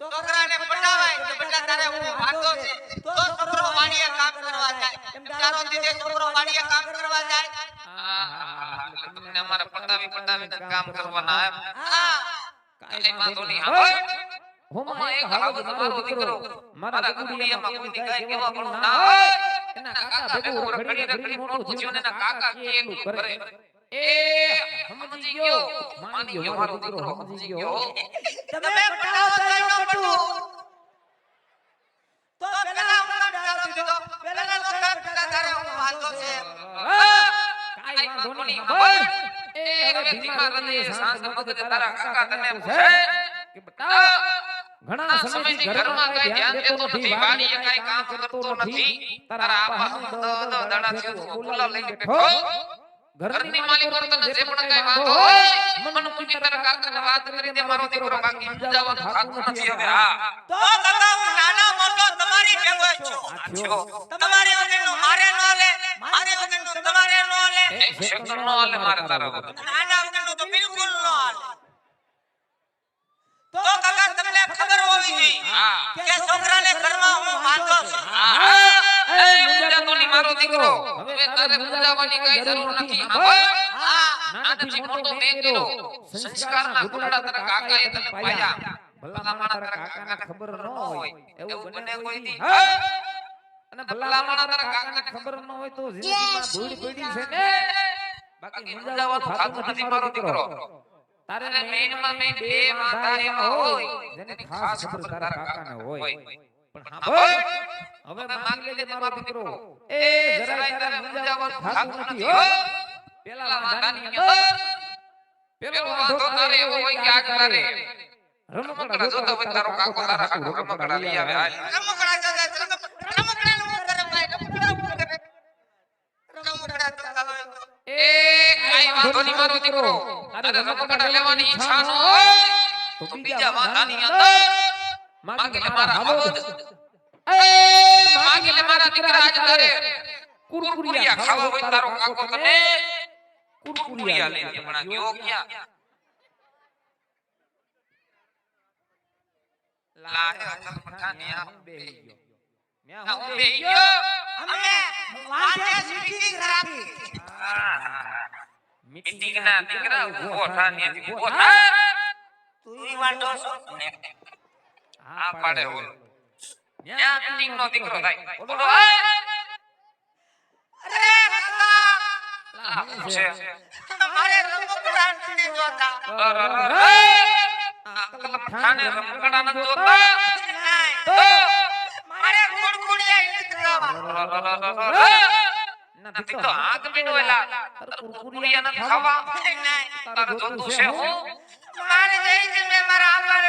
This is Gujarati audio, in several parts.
છોકરાને પટાવાય? તો બેટા તારે હું વાંધો છે? તો છોકરો વાડીએ કામ કરવા જાય. તારો દીધે છોકરો વાડીએ કામ કરવા જાય. હા, તમને અમારે પટાવી પટાવીને કામ કરવાના એમ હા. કાંઈ વાંધો નહીં. હા. હોમાં એક હાવજ મારો દીકરો. મારા ગગુડિયામાં કોઈની ગાય કેવા પણ ના હોય. એના કાકા ભેગું રખડી રખડી મોટું થયું ને એના કાકા કે એટલું કરે. એ સમજી ગયો. માની ગયો મારો દીકરો સમજી ગયો તમે પટાવો તો એનો પટવું તો પેલા હું ડાળો દીધો. પેલા નો કઈ પટા તારે હું વાંધો છે. કાઈ વાંધો નહીં. ખબર એ હવે ધીમા રહીએ સાંજ વખતે તારા કાકા તને પૂછે કે બતા ઘણા સમયથી ઘરમાં કઈ ધ્યાન દેતો નથી વાડીએ કઈ કામ કરતો નથી. તારા આપા દો દો દાડા થી બોલા લઈને બેઠો ઘરની માલિકો તને જે પણ કઈ વાત હોય મન મુની તારા કાકાને વાત કરી દે મારો દીકરો બાકી સમજાવવા ખાતું નથી હવે. હા. તો કાકા હું નાના મોટો તમારી ભેગો છું? તમારી વગરનું મારે નો લે મારે વગરનું તમારે નો લે એક સેકન્ડ નો લે મારે તારા નાના વગરનું તો બિલકુલ ન હાલે તો કાકા તમને ખબર હોવી જોઈએ હા. કે છોકરાને ઘરમાં હું વાંધો છું એ મુંજાતોની મારો દીકરો હવે તારે મૂંઝાવાની કઈ જરૂર નથી. નાનાથી મોટો મેં કર્યો સંસ્કારના ઘૂંટડા તારા કાકાએ તને પાયા. ભલામણા તારા કાકાને ખબર ન હોય. એવું બને કોઈ દી. અને ભલા માણા તારા કાકાને ખબર ન હોય તો જિંદગીમાં ધૂળ પડી છે ને? બાકી મૂંઝાવાનું ખાતું નથી મારો દીકરો. તારે મેઈનમાં મેઈન બે માતા એમાં હોય જેને ખાસ ખબર તારા કાકાને હોય. પણ હા હવે માંગી લેજે મારો દીકરો. એ જરાય તારે મુંજાવાનું થાતું નથી હો. પેલા વાંધાની અંદર પેલો વાંધો તારે એવો હોય કે આ કરે રમકડા જોતો હોય તારો કાકો તારા હાટુ રમકડા લઈ આવે હાલ. રમકડા જગા રમકડા નું કરે ભાઈ રમકડા નું કરે. રમકડા ચલાવે એ કાઈ વાંધો નહીં મારો દીકરો. તારે રમકડા લેવાની ઈચ્છા ન હોય તો બીજા વાંધાની અંદર માગી લે મારા હાવજ એ માગી લે મારા દીકરા આજ તારે કુરકુરિયા ખાવા હોય તારો કાકો તને કુરકુરિયા લઈ દે પણ ગયો ક્યાં લાગે અચલ પઠાની આ હું બેહી ગયો ન્યા હું બેહી ગયો અમે વાંધે મીટિંગ રાખી મીટિંગ ના દીકરા ઊભો થા ન્યાથી ઊભો થા તું ઈ વાંધો છો આ પાડે ઓલો ન્યા મીટિંગ નો દીકરો થાય. ઓલો અરે કાકા લા છે? મારે રમકડા નથી જોતા. ખાને રમકડા ન જોતા. તો મારે કુડકુડિયા નથી ખાવા નથી તો આગ બીડવેલા કુરકુરિયા નથી ખાવા. નહીં, નહીં. જોતું છે હું? મારે જઈ જ મેં મારા આપાને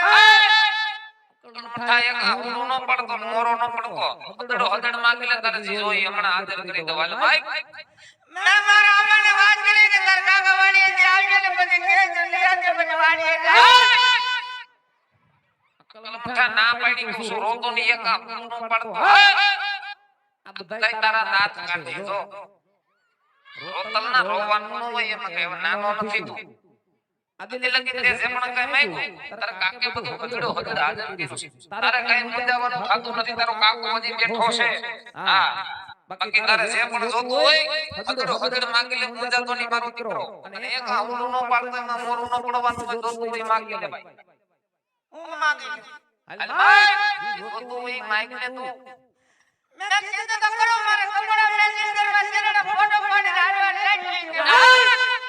થાય એક આવડું ન પડતો મોરો ન પડતો. હદડો હદડ માંગી લે તારે જે જોઈ હમણાં હાજર કરી દો હાલ ભાઈ મેં મારા આપાને વાત કરી કે તાર કાકા વાડીએ જે આવીને પછી ઘરે જ લઈ આવજે પછી કલમઠા ના પાડી હું શું રોતો ની એક આવડું ન પડતો. આ બધાય તારા દાંત કાઢી જો. રોતલ ના રોવાનું હોય એમાં કઈ નાનો નથી. તું. આદિલે લગી તે જે પણ કઈ માંગ્યું. તારા કાકે બધું હદડો હદડ હાજર કર્યું તારે કઈ મુંજાવાનું થાતું નથી તારો કાકો હજી બેઠો છે. હા. બાકી તારે જે પણ જોતું હોય હદડો હદડ માંગી લે મુંજાતો નહીં મારો દીકરો. અને એક આવડું ન પાડતો એમાં મોરું ન પડવાનું હોય જોતું હોય માંગી લે ભાઈ. હું માંગી લઉં. હાલ ભાઈ. જોતું હોય માંગી લે તું. મેં કીધું તો મારે કપડાં કરવા છે ને ફોટો પાડીને હારવા લઈ જઈ.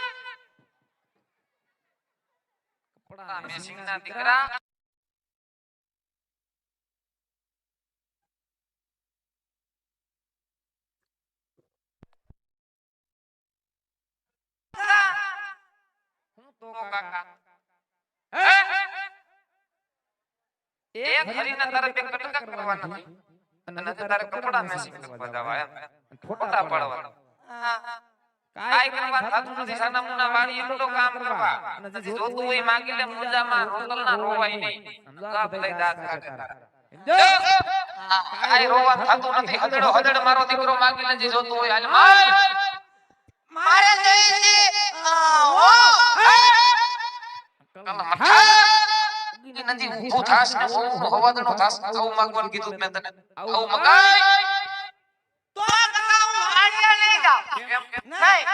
કપડા મેસિંગ ના દીકરા તો કાકા એક હરીના તારે બે કટકા કરવાના અને તારે કપડા મેસિંગ કરવા જવા એમ ફોટા પાડવા હા. કરવા થાતું નથી સાના મુના વાળી એટલો કામ કરવા. અને જોતું હોય માંગી લે મુંજામાં રોતલના રોવાય નહીં. સમજા બધા દાંત કાઢતા કાઈ રોવા થાતું નથી. હદડો હદડ મારો દીકરો માંગી લે જે જોતું હોય હાલ માય મારે જઈ ઉગી નથી ઊભું થાસ ને હું હવાદનો થાસ આવું માંગવાનું કીધું મેં તને. આવું મંગાય તો કાકા હું વાડીએ નહીં જાઉં કેમ કેમ નહીં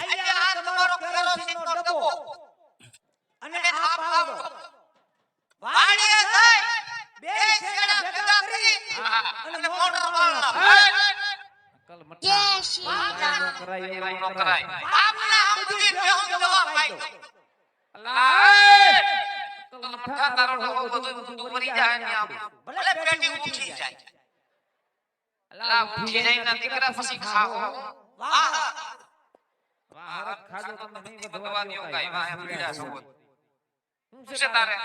અહીંયા આ તમારો કેરોસીનનો ડબ્બો અને આ પાવડો વાડીએ જઈ બે શેણા ભેગા કરી અને મોટર બાળના કલ મઠા કરાય એવું ન કરાય. બાપના આમ બધી ભેહું દવા પાઈ દો. અલા કલ મઠા તારો ડોહો બધું તું મરી જાય ને આમ. ભલે પેટી ઉઠી જાય. અલા ઉઠી જાય ના દીકરા પછી ખાઓ. વાહ. વાહ. હરખ ખાજો તમને નહીં વધવા દ્યો કાંઈ. વાહ પીડા છો શું છે તારે?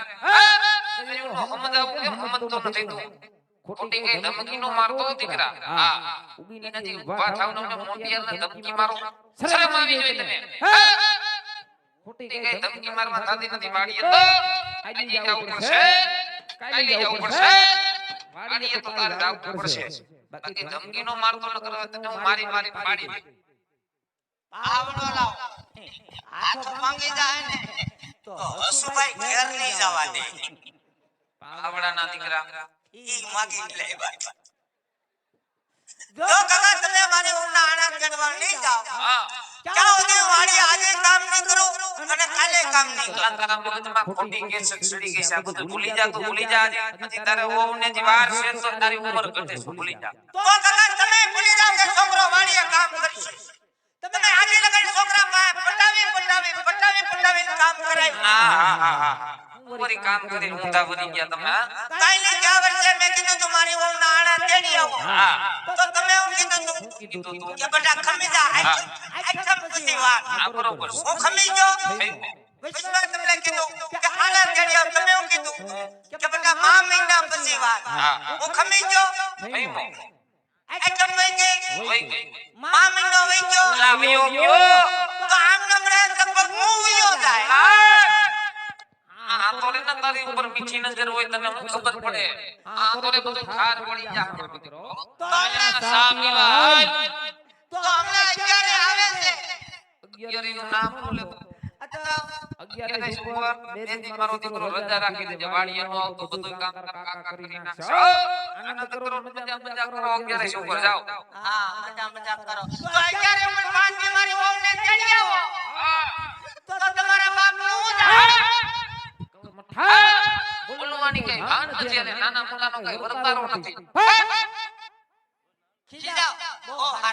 એવું હમજાવું કે હમજતો નથી તું ખોટી કઈ ધમકી નો મારતો દીકરા. હા. ઉગી નથી ઊભા થાવનો ને મોટિયાને ધમકી મારો શરમ આવી જોઈએ તને. ખોટી કઈ ધમકી મારવા થતી નથી વાડીએ તો આજી જવું પડશે. કાલે જવું પડશે. વાડીએ તો તારે જવું પડશે. બાકી ધમકી નો મારતો ન કરવા તને હું મારી મારી પાડી દે આવડો લાવ. હાથો માંગી જાય ને. તો હસુભાઈ ઘેર નહીં જવા દે પાવડાના દીકરા ઈ માગી લે જો કાકા તમે મારી ઉમના આણા કરવા નહીં જાઓ. હા. ક્યાં વાડી આજે કામ નહીં કરો અને કાલે કામ નહીં કરો. કેટલા તારા ખોટી કેસ સડી ગઈ છે. બધું ભૂલી જા તું ભૂલી જા હજી તારે વહુને જે વાર છે તો તારી ઉંમર ઘટે છે. ભૂલી જા તો કાકા તમે ભૂલી જાઓ કે છોકરો વાડીએ કામ કરશે. તમે આજે લગન છોકરા પટાવી પટાવી પટાવી પટાવી કામ કરાય હા હા હા. હા કામ કરી ઊંધા બની ગયા તમે? કાઈ ને ગયા વર્ષે મેં કીધું તમારી મારી નાણા તેડી આવો. હા. તો તમે એવું કીધું તું કીધું તું કે બેટા ખમી જા હા. આઈટમ પછી વાત. હા બરોબર. હું ખમી ગયો વિશ્વાસ તમને કીધું કે આના તેડી આવો. તમે એવું કીધું કે બેટા મા મહિના પછી વાત. હા. ખમી ગયો? વહી ગઈ વહી ગઈ. મા મહિનો વહી ગયો? લાવ્યો ગયો. તો આમ નમણે લગભગ હું વયો જાય આ તો રે ને તારી ઉપર મીઠી નજર હોય તને હું ખબર પડે? આ તોરે બધું ઠાર પડી જાય મિત્રો. તો સામી સા તો હમણાં અત્યારે આવે છે? અગિયારીનું નામ ન લેતો. અગિયારી મારો વાડીએ નો નાખશે આનંદ કરો મજા મજા કરો અગિયારી ઉપર જાઓ. હા મજા મજા કરો. તો અત્યારે ભાન નથી અને નાના મોટાનો કઈ વર્તારો નથી ખીજાવ